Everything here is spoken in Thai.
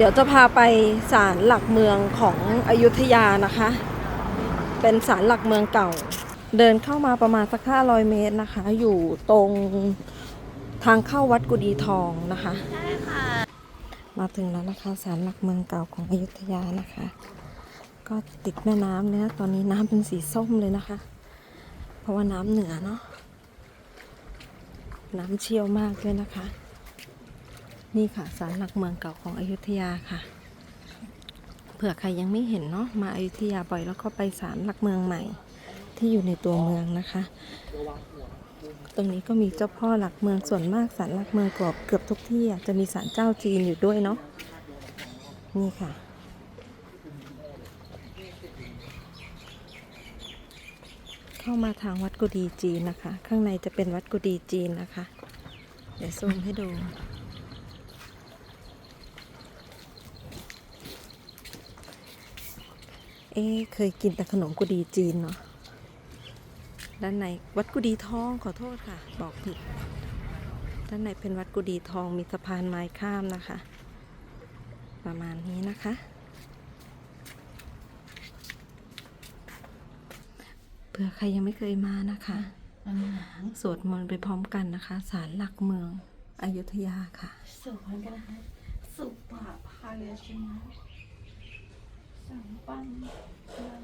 เดี๋ยวจะพาไปศาลหลักเมืองของอยุธยานะคะ เป็นศาลหลักเมืองเก่า เดินเข้ามาประมาณสัก500 เมตรนะคะ อยู่ตรงทางเข้าวัดกุดีทองนะคะมาถึงแล้วนะคะศาลหลักเมืองเก่าของอยุธยานะคะ ก็ติดแม่น้ำเนี่ยตอนนี้น้ำเป็นสีส้มเลยนะคะ เพราะว่าน้ำเหนือเนาะน้ำเชี่ยวมากเลยนะคะ นี่ค่ะศาลหลักเมืองเก่าของอยุธยาค่ะ เผื่อใครยังไม่เห็นเนาะมาอยุธยาบ่อยแล้วก็ไปศาลหลักเมืองใหม่ ที่อยู่ในตัวเมืองนะคะ ตรงนี้ก็มีเจ้าพ่อหลักเมืองส่วนมากศาลหลักเมืองเกือบเกือบทุกที่จะมีศาลเจ้าจีนอยู่ด้วยเนาะนี่ค่ะเข้ามาทางวัดกุดีจีนนะคะ ข้างในจะเป็นวัดกุดีจีนนะคะ เดี๋ยวซูมให้ดู เอ๊เคยกินแต่ขนมกุดีจีนเนาะ ด้านในวัดกุดีทองขอโทษค่ะ บอกผิด ด้านในเป็นวัดกุดีทองมีสะพานไม้ข้ามนะคะ ประมาณนี้นะคะ เผื่อใครยังไม่เคยมานะคะสวดมนต์ไปพร้อมกันนะคะศาลหลักเมืองอยุธยาค่ะ สวดกันนะคะ สุปะพายชนะ สัมปันนัง